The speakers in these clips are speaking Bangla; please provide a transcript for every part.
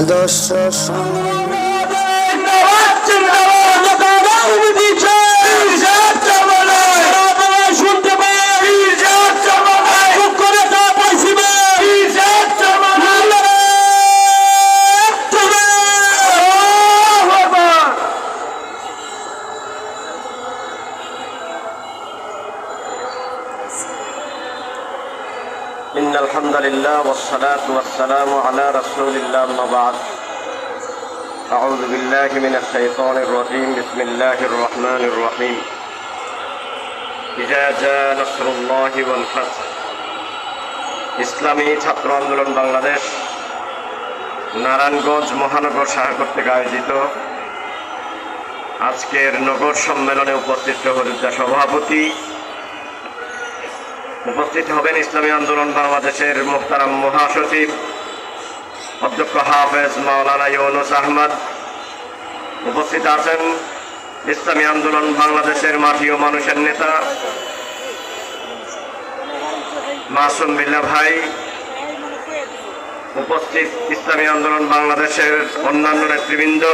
আদর্শ সংগ্রাম إن الحمد لله والصلاة والسلام على رسول الله أما بعد أعوذ بالله من الشيطان الرجيم بسم الله الرحمن الرحيم إذا جاء نصر الله والفتح ইসলামী ছাত্র আন্দোলন বাংলাদেশ নারায়ণগঞ্জ মহানগর শাখা কর্তৃক আয়োজিত আজকের নগর সম্মেলনে উপস্থিত সহযোদ্ধা সভাপতি উপস্থিত হবেন ইসলামী আন্দোলন বাংলাদেশের মোহতারাম মহাসচিব অধ্যক্ষ হাফেজ মাওলানা ইউনুস আহমদ। উপস্থিত আছেন ইসলামী আন্দোলন বাংলাদেশের মাটি ও মানুষের নেতা মাসুম বিল্লা ভাই। উপস্থিত ইসলামী আন্দোলন বাংলাদেশের অন্যান্য নেতৃবৃন্দ,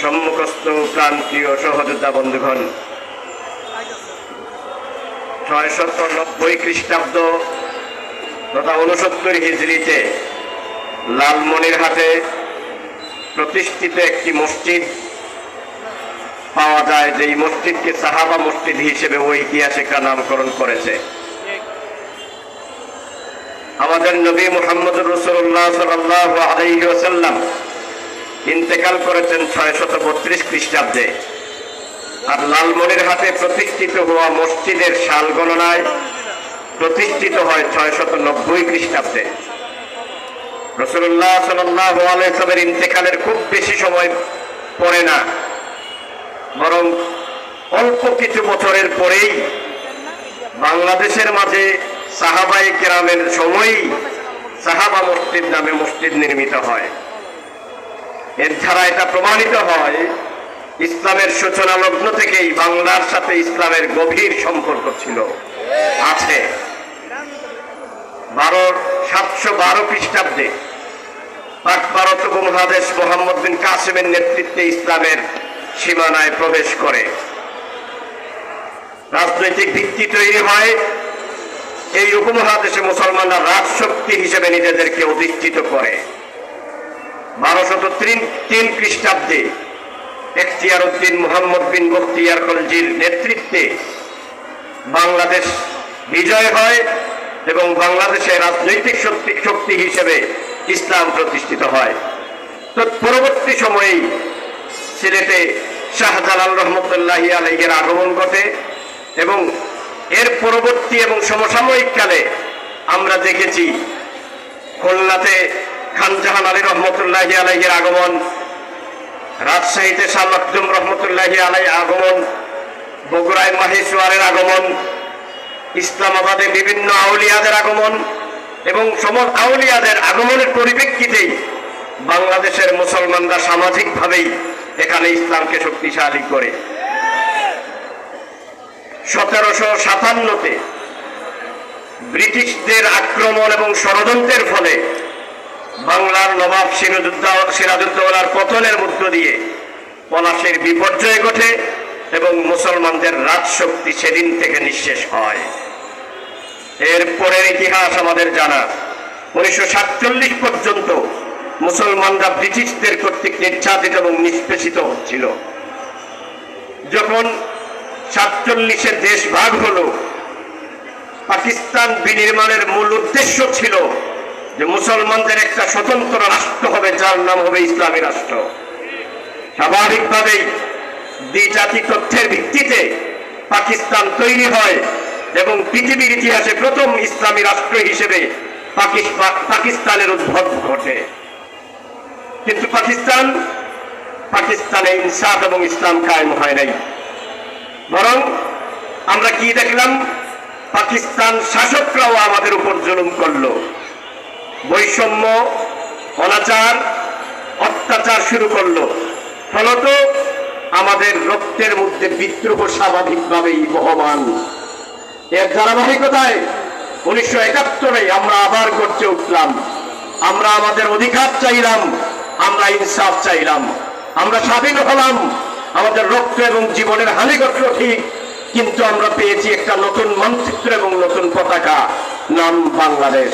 সম্মুখস্থ প্রান্তীয় সহযোদ্ধা বন্ধুগণ। ছয়শত নব্বই খ্রিস্টাব্দ তথা উনসত্তর হিজড়িতে লালমনিরহাটে প্রতিষ্ঠিত একটি মসজিদ পাওয়া যায় যে এই মসজিদকে সাহাবা মসজিদ হিসেবে ঐতিহাসিকরা নামকরণ করেছে। আমাদের নবী মোহাম্মদ রসুল্লাহ সাল্লাহ আলহিহাসাল্লাম ইন্তেকাল করেছেন ছয়শত বত্রিশ খ্রিস্টাব্দে। আর লালমনির হাতে প্রতিষ্ঠিত হওয়া মসজিদের সাল গণনায় প্রতিষ্ঠিত হয় ছয় শত নব্বই খ্রিস্টাব্দে। রসুল্লাহ সাল্লামের ইন্তেকালের খুব বেশি সময় পড়ে না, বরং অল্প কিছু বছরের পরেই বাংলাদেশের মাঝে সাহাবাই কেরামের সময়ই সাহাবা মসজিদ নামে মসজিদ নির্মিত হয়। এর ছাড়া এটা প্রমাণিত হয় ইসলামের সূচনা লগ্ন থেকেই বাংলার সাথে ইসলামের গভীর সম্পর্ক ছিল। আছে। সাতশো বারো খ্রিস্টাব্দে পাক ভারত উপমহাদেশ মোহাম্মদ বিন নেতৃত্বে ইসলামের সীমানায় প্রবেশ করে। রাজনৈতিক ভিত্তি তৈরি হয়। এই উপমহাদেশে মুসলমানরা রাজশক্তি হিসেবে নিজেদেরকে অধিষ্ঠিত করে। বারোশত তিন খ্রিস্টাব্দে এখতিয়ার উদ্দিন মোহাম্মদ বিন মুখতিয়ার কলজির নেতৃত্বে বাংলাদেশ বিজয় হয় এবং বাংলাদেশের রাজনৈতিক শক্তি শক্তি হিসেবে ইসলাম প্রতিষ্ঠিত হয়। তো পরবর্তী সময়েই সিলেটে শাহজালাল রহমতুল্লাহ আলহের আগমন ঘটে এবং এর পরবর্তী এবং সমসাময়িক কালে আমরা দেখেছি খুলনাতে খানজাহান আলী রহমতুল্লাহ আলহের আগমন রাজশাহীতে শাহ রহমতুল্লাহি আলাই আগমন, বগুড়ায় মাহেশ্বরের আগমন, ইসলামাবাদে বিভিন্ন আউলিয়াদের আগমন এবং সম আউলিয়াদের আগমনের পরিপ্রেক্ষিতেই বাংলাদেশের মুসলমানরা সামাজিকভাবেই এখানে ইসলামকে শক্তিশালী করে। সতেরোশো সাতান্নতে ব্রিটিশদের আক্রমণ এবং ষড়যন্ত্রের ফলে বাংলার নবাব সিরাজুদ্দা সিরাজুদ্দৌলার পতনের মধ্য দিয়ে পলাশের বিপর্যয় ঘটে এবং মুসলমানদের রাজশক্তি সেদিন থেকে নিঃশেষ হয়। এর পরের ইতিহাস আমাদের জানা। উনিশশো সাতচল্লিশ পর্যন্ত মুসলমানরা ব্রিটিশদের কর্তৃক নির্যাতিত এবং নিষ্পেষিত হচ্ছিল। যখন সাতচল্লিশে দেশ ভাগ হলো, পাকিস্তান বিনির্মাণের মূল উদ্দেশ্য ছিল যে মুসলমানদের একটা স্বতন্ত্র রাষ্ট্র হবে, যার নাম হবে ইসলামী রাষ্ট্র। স্বাভাবিকভাবেই দ্বিজাতি তথ্যের ভিত্তিতে পাকিস্তান তৈরি হয় এবং পৃথিবীর ইতিহাসে প্রথম ইসলামী রাষ্ট্র হিসেবে পাকিস্তানের উদ্ভব ঘটে। কিন্তু পাকিস্তান, পাকিস্তানে ইনসাফ এবং ইসলাম কায়েম হয় নাই। বরং আমরা কি দেখলাম? পাকিস্তান শাসকরাও আমাদের উপর জুলুম করল। বৈষম্য, অনাচার, অত্যাচার শুরু করল। ফলত আমাদের রক্তের মধ্যে বিদ্রোহ স্বাভাবিকভাবেই বহমান। এর ধারাবাহিকতায় উনিশশো একাত্তরে আমরা আবার গড়তে উঠলাম। আমরা আমাদের অধিকার চাইলাম, আমরা ইনসাফ চাইলাম। আমরা স্বাধীন হলাম, আমাদের রক্ত এবং জীবনের হানি ঘটল ঠিক কিন্তু আমরা পেয়েছি একটা নতুন মানচিত্র এবং নতুন পতাকা, নাম বাংলাদেশ।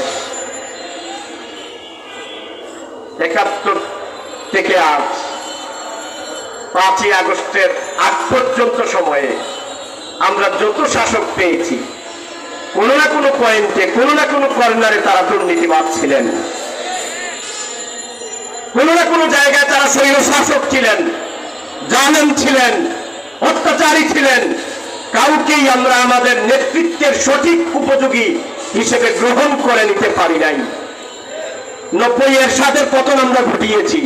একাত্তর থেকে আজ, পাঁচই আগস্টের আগ পর্যন্ত সময়ে আমরা যত শাসক পেয়েছি, কোনো না কোনো পয়েন্টে, কোনো না কোনো কর্নারে তারা দুর্নীতিবাদ ছিলেন। কোনো না কোনো জায়গায় তারা স্বৈর শাসক ছিলেন জানেন ছিলেন, অত্যাচারী ছিলেন। কাউকেই আমরা আমাদের নেতৃত্বের সঠিক উপযোগী হিসেবে গ্রহণ করে নিতে পারি নাই। নব্বই এর সাথে পতন আমরা ঘটিয়েছি।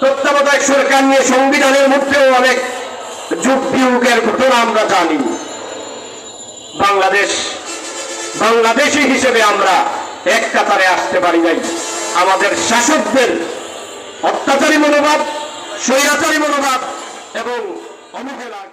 তত্ত্বাবধায়ক সরকার নিয়ে সংবিধানের মধ্যেও অনেক যুগ বিয়োগের ঘটনা আমরা জানি। বাংলাদেশ, বাংলাদেশি হিসেবে আমরা এক কাতারে আসতে পারি নাই। আমাদের শাসকদের অত্যাচারী মনোভাব, স্বৈরাচারী মনোভাব এবং অবহেলার কারণে